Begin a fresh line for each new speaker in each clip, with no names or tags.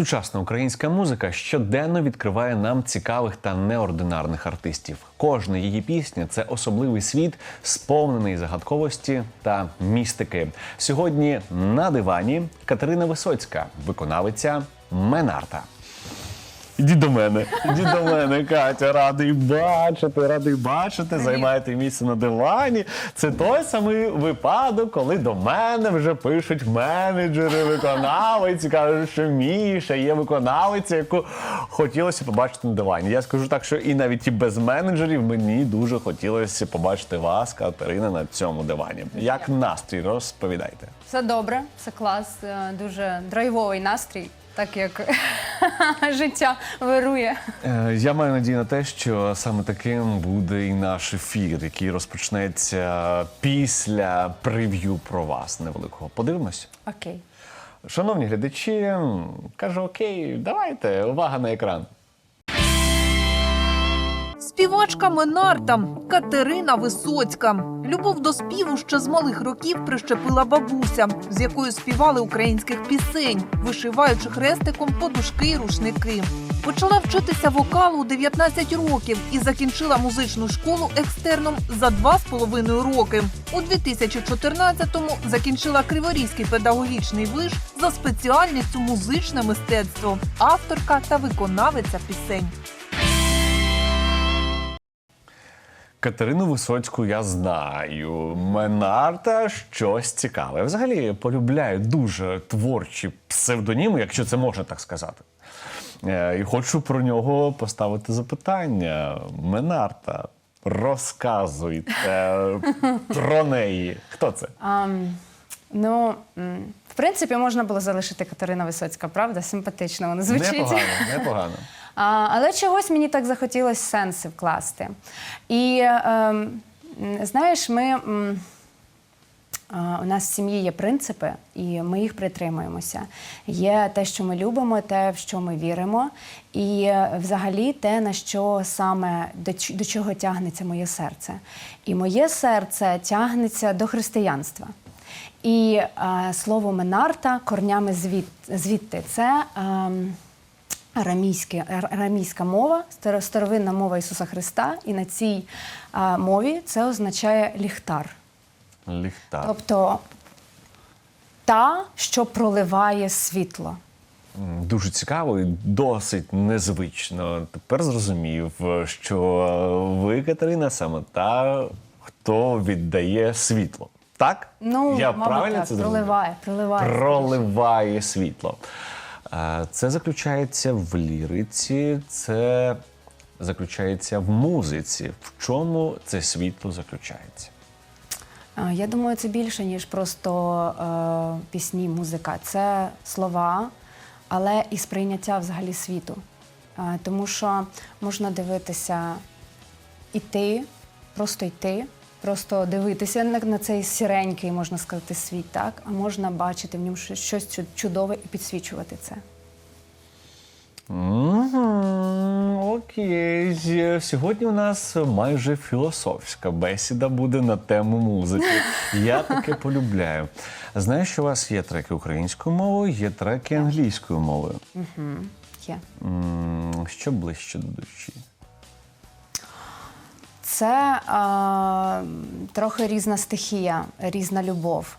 Сучасна українська музика щоденно відкриває нам цікавих та неординарних артистів. Кожна її пісня це особливий світ, сповнений загадковості та містики. Сьогодні на дивані Катерина Висоцька, виконавиця Менарта. Іди до мене, іди до мене, Катя, радий бачити, радий бачити. Займаєте місце на дивані. Це той самий випадок, коли до мене вже пишуть менеджери, виконавиці, кажуть, що Міша є виконавиця, яку хотілося побачити на дивані. Я скажу так, що і навіть і без менеджерів мені дуже хотілося побачити вас, Катерина, на цьому дивані. Як настрій, розповідайте.
Все добре, все клас, е, дуже драйвовий настрій, так як життя вирує.
Е, Я маю надію на те, що саме таким буде і наш ефір, який розпочнеться після прев'ю про вас невеликого. Подивимось.
Окей.
Шановні глядачі, кажу окей, давайте, увага на екран.
Співачка Менарта Катерина Висоцька. Любов до співу ще з малих років прищепила бабуся, з якою співали українських пісень, вишиваючи хрестиком подушки й рушники. Почала вчитися вокалу у 19 років і закінчила музичну школу екстерном за два з половиною роки. У 2014-му закінчила Криворізький педагогічний виш за спеціальністю музичне мистецтво, авторка та виконавиця пісень.
Катерину Висоцьку я знаю. Менарта щось цікаве. Взагалі полюбляю дуже творчі псевдоніми, якщо це можна так сказати. Е, І хочу про нього поставити запитання. Менарта, розказуйте про неї. Хто це?
Ам, ну, в принципі, можна було залишити Катерина Висоцька, правда? Симпатично вона звучить.
Непогано, непогано.
Але чогось мені так захотілося сенси вкласти. І ем, знаєш, ми. У нас в сім'ї є принципи, і ми їх притримуємося. Є те, що ми любимо, те, в що ми віримо, і е, взагалі те, на що саме до, чого тягнеться моє серце. І моє серце тягнеться до християнства. І е, слово Менарта корнями звід, звідти це. ем, арамійське, арамійська мова, старовинна мова Ісуса Христа, і на цій а, мові це означає ліхтар.
Ліхтар.
Тобто та, що проливає світло.
Дуже цікаво і досить незвично. Тепер зрозумів, що ви, Катерина, саме та, хто віддає світло. Так?
Ну,
Я
мабуть,
правильно
так,
це
проливає, проливає.
Проливає світло. Це заключається в ліриці, це заключається в музиці. В чому це світло заключається?
Я думаю, це більше, ніж просто е, пісні, музика. Це слова, але і сприйняття взагалі світу. Е, тому що можна дивитися, іти, просто йти, просто дивитися на, цей сіренький, можна сказати, світ, так? А можна бачити в ньому щось- чудове і підсвічувати це.
Окей. Сьогодні у нас майже філософська бесіда буде на тему музики. Я таке полюбляю. Знаю, що у вас є треки українською мовою, є треки англійською мовою.
Є.
М, Що ближче до душі?
Це а, трохи різна стихія, різна любов.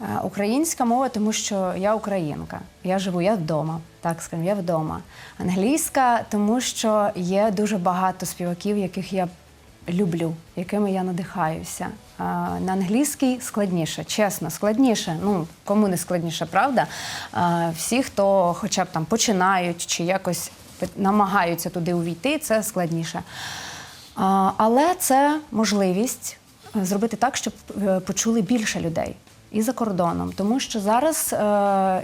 Е, Українська мова, тому що я українка. Я живу, я вдома, так скажемо, я вдома. Англійська, тому що є дуже багато співаків, яких я люблю, якими я надихаюся. На англійській складніше, чесно, складніше. Ну, кому не складніше, правда? Всі, хто хоча б там починають чи якось намагаються туди увійти, це складніше. Але це можливість е, зробити так, щоб е, почули більше людей і за кордоном. Тому що зараз, е,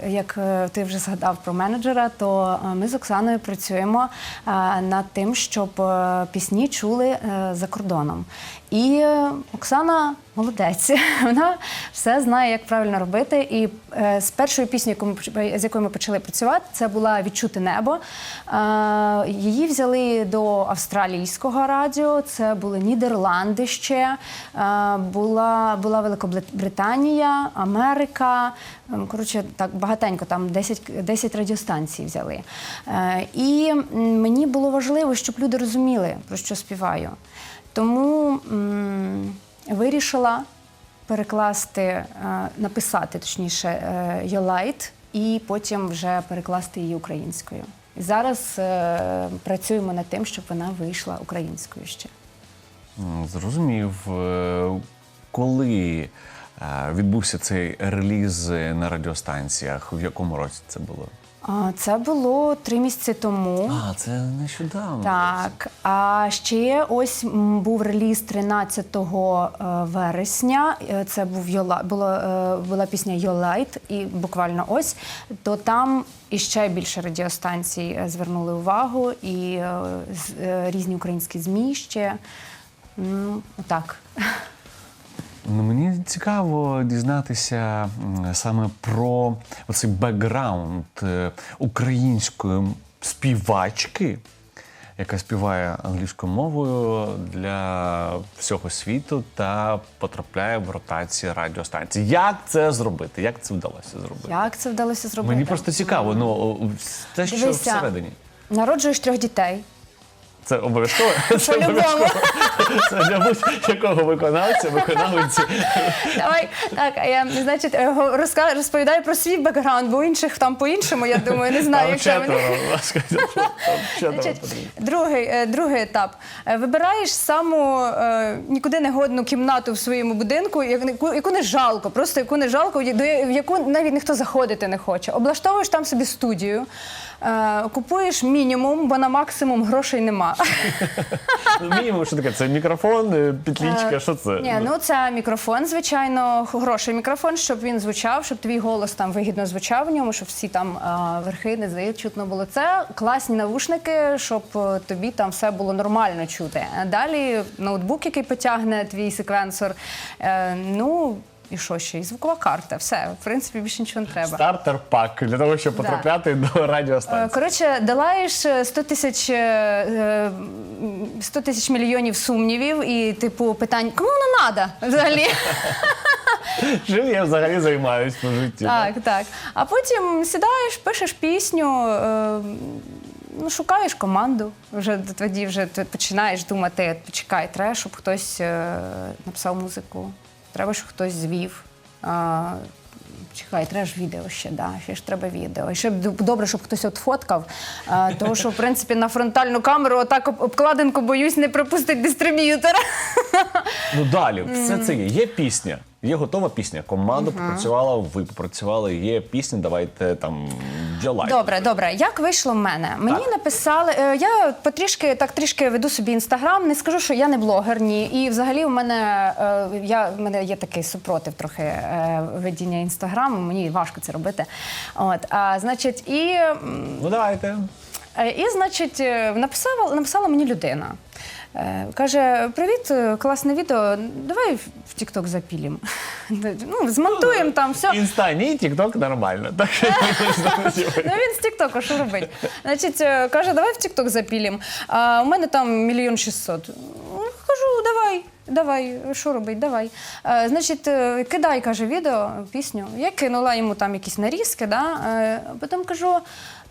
як ти вже згадав про менеджера, то ми з Оксаною працюємо над тим, щоб пісні чули за кордоном. І е, Оксана молодець. Вона все знає, як правильно робити. І е, з першої пісні, яку ми з якою ми почали працювати, це була Відчути небо. Е, її взяли до австралійського радіо, це були Нідерланди ще, е, була, була Великобританія, Америка. Коротше, так багатенько, там 10, 10 радіостанцій взяли. Е, і мені було важливо, щоб люди розуміли, про що співаю. Тому м, вирішила перекласти, е, написати точніше е, Йолайт і потім вже перекласти її українською. Зараз е, працюємо над тим, щоб вона вийшла українською ще.
Зрозумів, Е, коли е, відбувся цей реліз на радіостанціях, в якому році це було?
А, Це було три місяці тому.
А, це нещодавно.
Так, а ще ось був реліз 13 е, вересня. Е, Це був Йола, було, е, була пісня Йолайт, і буквально ось. То там іще більше радіостанцій звернули увагу, і різні українські змі ще. М, Отак.
Ну, мені цікаво дізнатися саме про оцей бекграунд е, української співачки, яка співає англійською мовою для всього світу та потрапляє в ротації радіостанцій. Як це зробити? Як це вдалося зробити?
Як це вдалося зробити?
Мені просто цікаво. Ну те, що
Дивися.
всередині.
Народжуєш трьох дітей.
Це обов'язково. Це обов'язково. Це для будь-якого виконавця, виконавиці.
Давай так, а я значить розка- розповідаю про свій бекграунд, бо інших там по-іншому, я думаю, не знаю, якщо Значить, другий, е, другий етап. Е, Вибираєш саму е, нікуди не годну кімнату в своєму будинку, яку, яку- не жалко, просто яку не жалко, в яку навіть ніхто заходити не хоче. Облаштовуєш там собі студію, е, купуєш мінімум, бо на максимум грошей нема.
Ну, Мінімум, що таке? Це мікрофон, е, петлічка, що це?
Ні, ну це мікрофон, звичайно, хороший мікрофон, щоб він звучав, щоб твій голос там вигідно звучав в ньому, щоб всі там верхи, низи чутно було. Це класні навушники, щоб е, тобі там все було нормально чути. Далі ноутбук, який потягне твій секвенсор. Е, ну і що ще? І звукова карта. Все, в принципі, більше нічого не треба.
Стартер пак для того, щоб потрапляти до
Е,
радіостанції.
Коротше, долаєш е, 100 тисяч е, е, 100 тисяч мільйонів сумнівів і, типу, питань, кому воно треба взагалі?
Чим я взагалі займаюсь по житті?
Так, так. А потім сідаєш, пишеш пісню, е, ну, шукаєш команду. Вже тоді вже ти починаєш думати, почекай, треба, щоб хтось е, написав музику, треба, щоб хтось звів. А, Чекай, треба ж відео ще, да, ще ж треба відео. І ще б добре, щоб хтось от фоткав. А, тому що, в принципі, на фронтальну камеру отак обкладинку, боюсь, не пропустить дистриб'ютера.
Ну далі, все це є. Є пісня, є готова пісня. Команда попрацювала, ви попрацювали, є пісня, давайте там ділай.
Добре, добре. Як вийшло в мене? Мені
Так.
написали. е, Я потрішки так трішки веду собі інстаграм. Не скажу, що я не блогер, ні. І взагалі в мене е, я в мене є такий супротив трохи е, ведіння інстаграму. Мені важко це робити. От а значить, і м,
Ну давайте.
Е, І, значить, е, написала, написала мені людина. Е, Каже: Привіт, е, класне відео. Давай в TikTok запілім. Ну, змонтуємо там все.
Інста, ні, тікток нормально. Так
Ну він з Тіктоку, що робить? Значить, е, каже, давай в Тікток запілім. А у мене там мільйон шістсот. Кажу, давай. Давай, що робить, давай. Е, значить, е, кидай, каже, відео, пісню. Я кинула йому там якісь нарізки, да? е, потім кажу: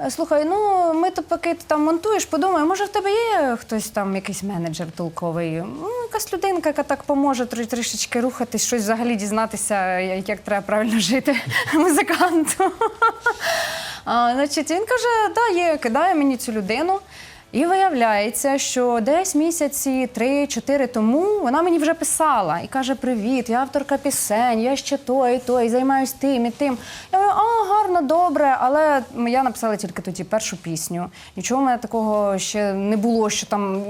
е, слухай, ну ми то поки ти там монтуєш, подумай, може в тебе є хтось там, якийсь менеджер толковий, ну, якась людинка, яка так поможе трішечки рухатись, щось взагалі дізнатися, як треба правильно жити музиканту. Значить, він каже, да, є, кидає мені цю людину. І виявляється, що десь місяці три-чотири тому вона мені вже писала і каже: Привіт, я авторка пісень, я ще той, той, займаюсь тим і тим. Я говорю, а гарно, добре, але я написала тільки тоді першу пісню. Нічого в мене такого ще не було, що там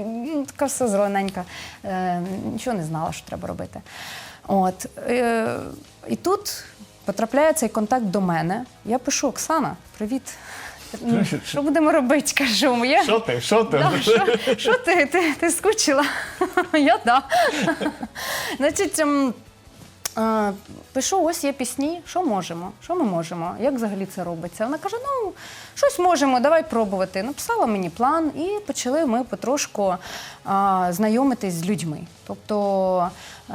така все зелененька. Е, нічого не знала, що треба робити. От е, і тут потрапляє цей контакт до мене. Я пишу: Оксана, привіт. «Ну, Що будемо робити? Кажу, моє.
Що ти? Що ти?
Да, що, що ти, ти? Ти скучила? Я да. Значить, ем, е, пишу, ось є пісні, що можемо? Що ми можемо? Як взагалі це робиться? Вона каже: ну, щось можемо, давай пробувати. Написала мені план, і почали ми потрошку а, знайомитись з людьми. Тобто е,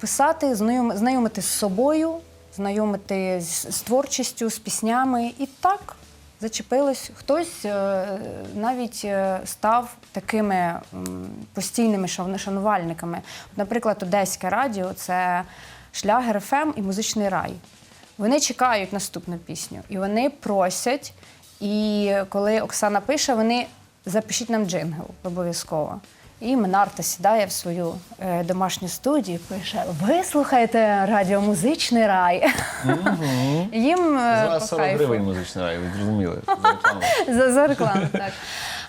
писати, знайом, знайомитись з собою, знайомити з творчістю, з піснями. І так зачепилось. Хтось е, навіть е, став такими постійними шанувальниками. Наприклад, Одеське радіо це шлягер ФМ і музичний рай. Вони чекають наступну пісню, і вони просять. І коли Оксана пише, вони запишіть нам джингл обов'язково. І Менарта сідає в свою е, домашню студію, і пише: Ви слухаєте радіомузичний рай. Їм е,
За
по
40
кайфу.
гривень музичний рай, ви зрозуміли. за рекламу.
За, за рекламу, так.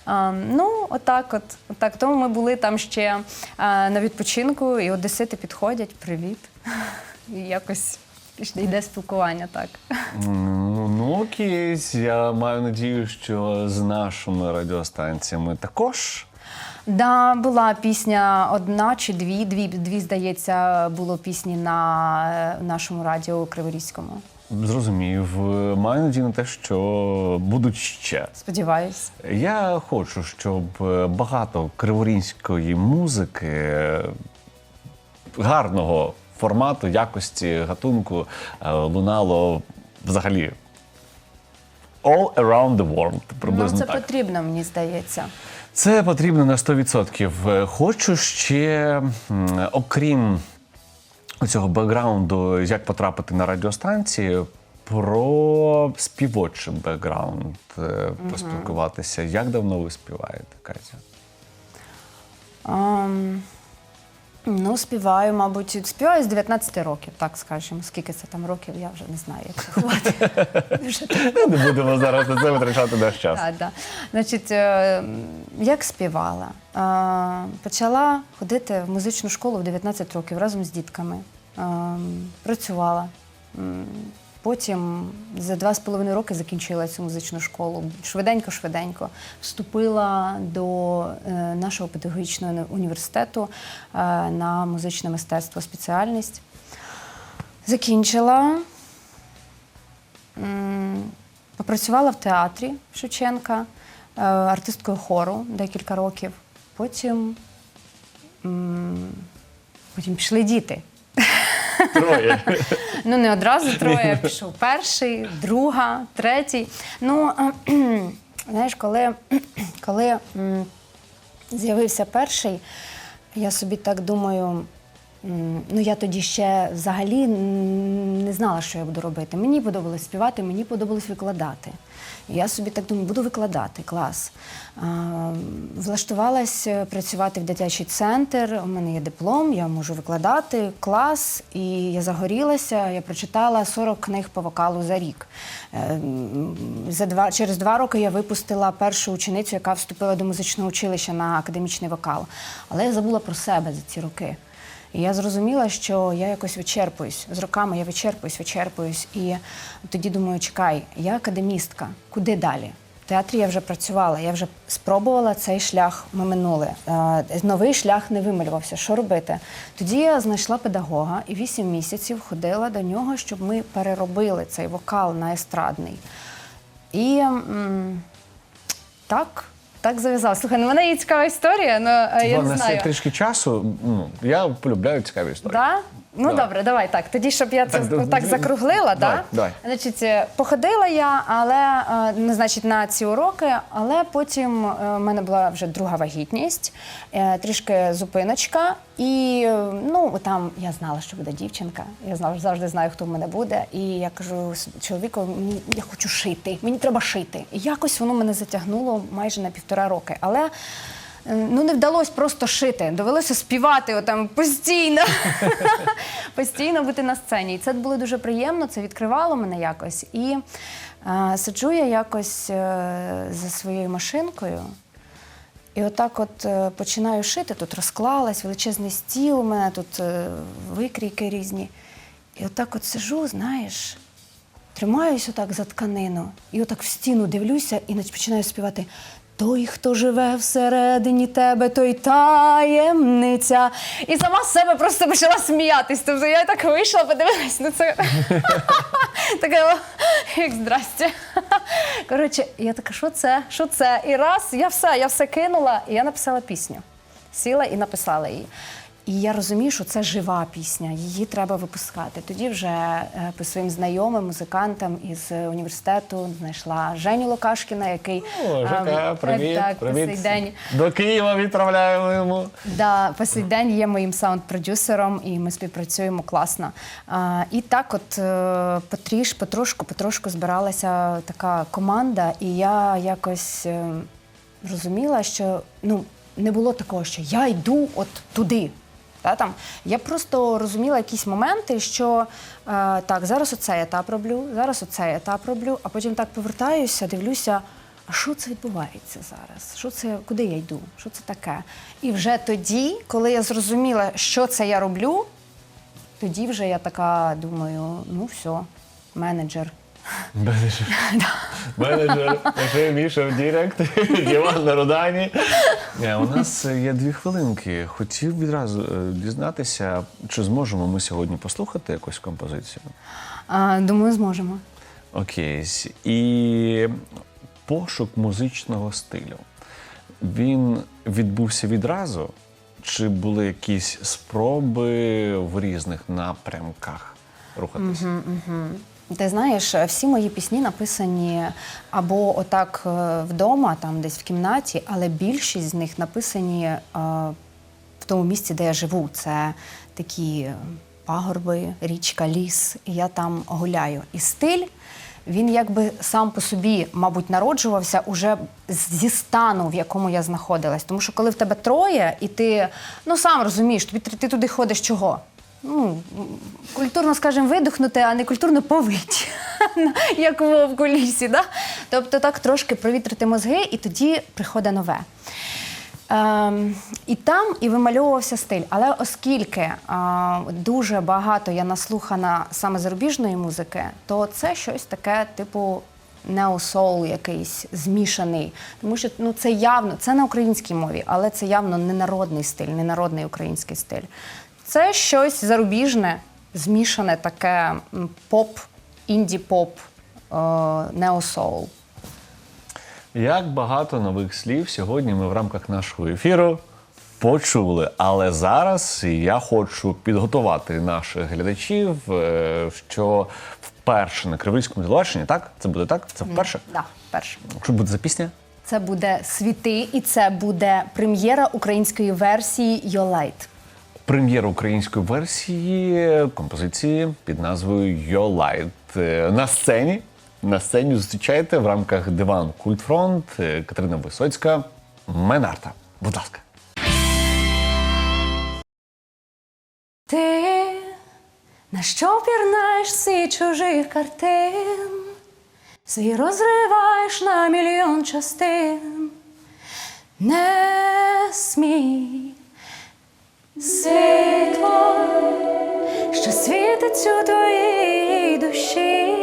А, ну, отак, от, отак. Тому ми були там ще а, на відпочинку, і одесити підходять, привіт. І якось йде спілкування так.
Ну, ну окей, я маю надію, що з нашими радіостанціями також.
Да, була пісня одна чи дві, дві, дві здається, було пісні на е, нашому радіо Криворізькому.
Зрозумів. Маю надію на те, що будуть ще.
Сподіваюсь.
Я хочу, щоб е, багато криворізької музики е, гарного формату, якості, гатунку лунало взагалі all around the world. Приблизно
ну, це
так.
потрібно, мені здається.
Це потрібно на 100%. Е, Хочу ще, окрім цього бекграунду, як потрапити на радіостанції, про співочий бекграунд е, поспілкуватися. Як давно ви співаєте, Катя?
Ам, ну, співаю, мабуть, співаю з 19 років, так скажемо. Скільки це там років, я вже не знаю, як рахувати. Вже так.
Не будемо зараз на це витрачати наш час.
Так, так. Значить, е, як співала? Е, Почала ходити в музичну школу в 19 років разом з дітками. Е, Працювала. Потім за два з половиною роки закінчила цю музичну школу. Швиденько-швиденько вступила до е, нашого педагогічного університету е, на музичне мистецтво спеціальність. Закінчила. Попрацювала в театрі Шевченка, е, артисткою хору декілька років. Потім, потім пішли діти.
Троє.
Ну, не одразу троє. Пішов перший, друга, третій. Ну, знаєш, коли, коли з'явився перший, я собі так думаю. Ну, я тоді ще взагалі не знала, що я буду робити. Мені подобалось співати, мені подобалось викладати. Я собі так думаю, буду викладати клас. Влаштувалась е, працювати в дитячий центр. У мене є диплом, я можу викладати клас. І я загорілася. Я прочитала 40 книг по вокалу за рік. Е, За два, через два роки я випустила першу ученицю, яка вступила до музичного училища на академічний вокал. Але я забула про себе за ці роки. І я зрозуміла, що я якось вичерпуюсь. З роками я вичерпуюсь, вичерпуюсь. І тоді думаю, чекай, я академістка, куди далі? В театрі я вже працювала, я вже спробувала цей шлях, ми минули. Е, Новий шлях не вималювався. Що робити? Тоді я знайшла педагога і вісім місяців ходила до нього, щоб ми переробили цей вокал на естрадний. І так, так зав'язав. Слухай, ну в мене є цікава історія, але е, я
У
не знаю.
трішки часу. Ну, я полюбляю цікаві історії.
Да? Ну
Да.
добре, давай так. Тоді, щоб я це
Так,
так, закруглила,
давай,
да?
давай.
Значить, е, походила я, але не значить на ці уроки, але потім е, в мене була вже друга вагітність, е, трішки зупиночка, і ну там я знала, що буде дівчинка. Я знала, завжди знаю, хто в мене буде. І я кажу чоловіку, я хочу шити, мені треба шити. І якось воно мене затягнуло майже на півтора роки. Але Ну, не вдалося просто шити. Довелося співати отам постійно. постійно бути на сцені. І це було дуже приємно, це відкривало мене якось. І е, сиджу я якось е, за своєю машинкою. І отак от е, починаю шити, тут розклалась, величезний стіл у мене, тут е, викрійки різні. І отак от сижу, знаєш, тримаюсь отак за тканину і отак в стіну дивлюся і починаю співати. Той, хто живе всередині тебе, той таємниця. І сама з себе просто почала сміятись. Тобто я так вийшла, подивилась на це. Таке, «О, як здрасте. Коротше, я така, що це? Що це? І раз, я все, я все кинула, і я написала пісню. Сіла і написала її. І я розумію, що це жива пісня, її треба випускати. Тоді вже е, по своїм знайомим, музикантам із університету знайшла Женю Лукашкіна, який
О, Жека,
ем,
привіт,
так, по
привіт.
сей день
До Києва відправляємо йому.
Да, по сей день є моїм саунд-продюсером, і ми співпрацюємо класно. А, і так, от е, потріш, потрошку, потрошку збиралася така команда, і я якось е, розуміла, що ну, не було такого, що я йду от туди. Та, там. Я просто розуміла якісь моменти, що е, так, зараз оцей етап роблю, зараз оцей етап роблю, а потім так повертаюся, дивлюся, а що це відбувається зараз? Що це, куди я йду? Що це таке? І вже тоді, коли я зрозуміла, що це я роблю, тоді вже я така думаю: ну все, менеджер.
Менеджер. Менеджер, пиши Міша в Дірект, Іван на Рудані. Е, У нас є дві хвилинки. Хотів відразу е, дізнатися, чи зможемо ми сьогодні послухати якусь композицію.
А, думаю, зможемо.
Окей. І пошук музичного стилю. Він відбувся відразу, чи були якісь спроби в різних напрямках рухатися?
Ти знаєш, всі мої пісні написані або отак е, вдома, там десь в кімнаті, але більшість з них написані е, в тому місці, де я живу. Це такі е, пагорби, річка, ліс, і я там гуляю. І стиль. Він якби сам по собі, мабуть, народжувався уже зі стану, в якому я знаходилась. Тому що коли в тебе троє, і ти ну сам розумієш, тобі ти туди ходиш чого? Ну, культурно, скажімо, видихнути, а не культурно повить, як вовк у. Да? Тобто так трошки провітрити мозги, і тоді приходить нове. Ем, і там і вимальовувався стиль. Але оскільки е, дуже багато я наслухана саме зарубіжної музики, то це щось таке, типу. Неосоул якийсь змішаний, тому що ну це явно це на українській мові, але це явно не народний стиль, не народний український стиль. Це щось зарубіжне, змішане таке поп, інді-поп, е, неосоул.
Як багато нових слів сьогодні ми в рамках нашого ефіру почули. Але зараз я хочу підготувати наших глядачів, е, що вперше на Криворізькому телебаченні, так? Це буде так? Це вперше?
Да, перше.
Що буде за пісня?
Це буде світи, і це буде прем'єра української версії Йолайт.
Прем'єра української версії композиції під назвою Your Light. Е, На сцені. На сцені зустрічаєте в рамках диван Культфронт е, Катерина Висоцька, Менарта. Будь ласка.
Ти на що пірнаєш свій чужих картин, свій розриваєш на мільйон частин, не смій світло, що світить у твоїй душі,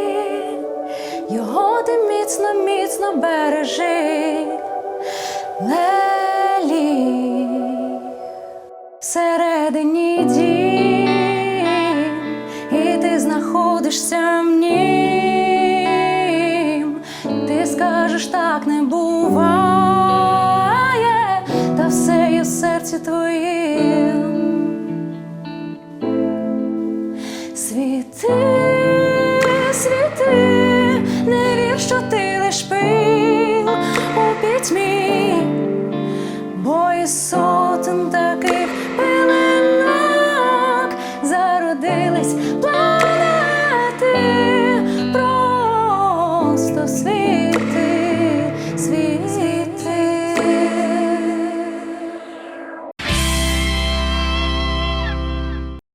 його ти міцно, міцно бережи, лелі всередині